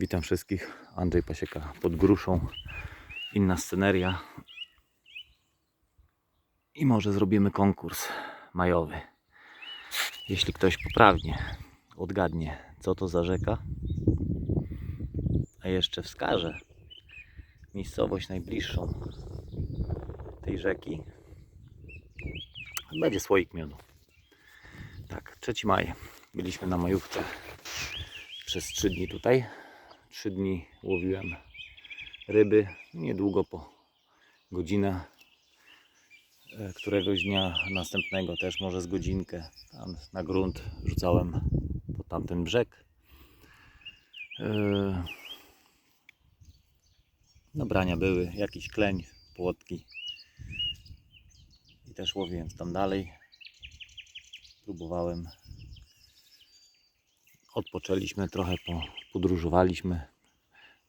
Witam wszystkich. Andrzej Pasieka pod gruszą. Inna sceneria. I może zrobimy konkurs majowy. Jeśli ktoś poprawnie odgadnie, co to za rzeka, a jeszcze wskaże miejscowość najbliższą tej rzeki, będzie słoik miodu. Tak, 3 maj. Byliśmy na majówce przez 3 dni tutaj. 3 dni łowiłem ryby. Niedługo po godzinę e, któregoś dnia następnego też może z godzinkę tam na grunt rzucałem po tamten brzeg. E, Nabrania były, jakiś kleń, płotki. I też łowiłem tam dalej. Próbowałem odpoczęliśmy trochę, po, podróżowaliśmy,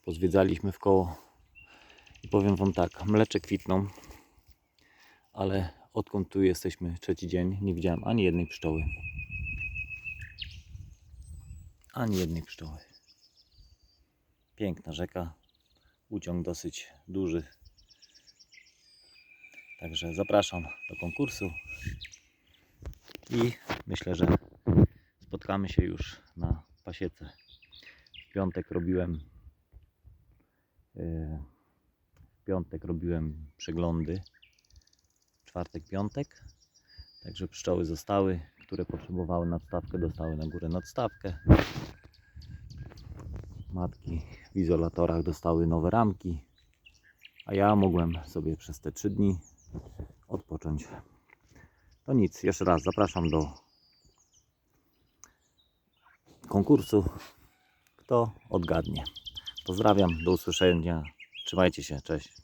pozwiedzaliśmy w koło. I powiem Wam tak, mlecze kwitną, ale odkąd tu jesteśmy trzeci dzień, nie widziałem ani jednej pszczoły. Ani jednej pszczoły. Piękna rzeka, uciąg dosyć duży. Także zapraszam do konkursu i myślę, że spotkamy się już na pasiece. W piątek robiłem yy, w piątek robiłem przeglądy. Czwartek, piątek. Także pszczoły zostały, które potrzebowały nadstawkę, dostały na górę nadstawkę. Matki w izolatorach dostały nowe ramki, a ja mogłem sobie przez te trzy dni odpocząć. To nic, jeszcze raz zapraszam do konkursu. Kto odgadnie? Pozdrawiam, do usłyszenia. Trzymajcie się, cześć.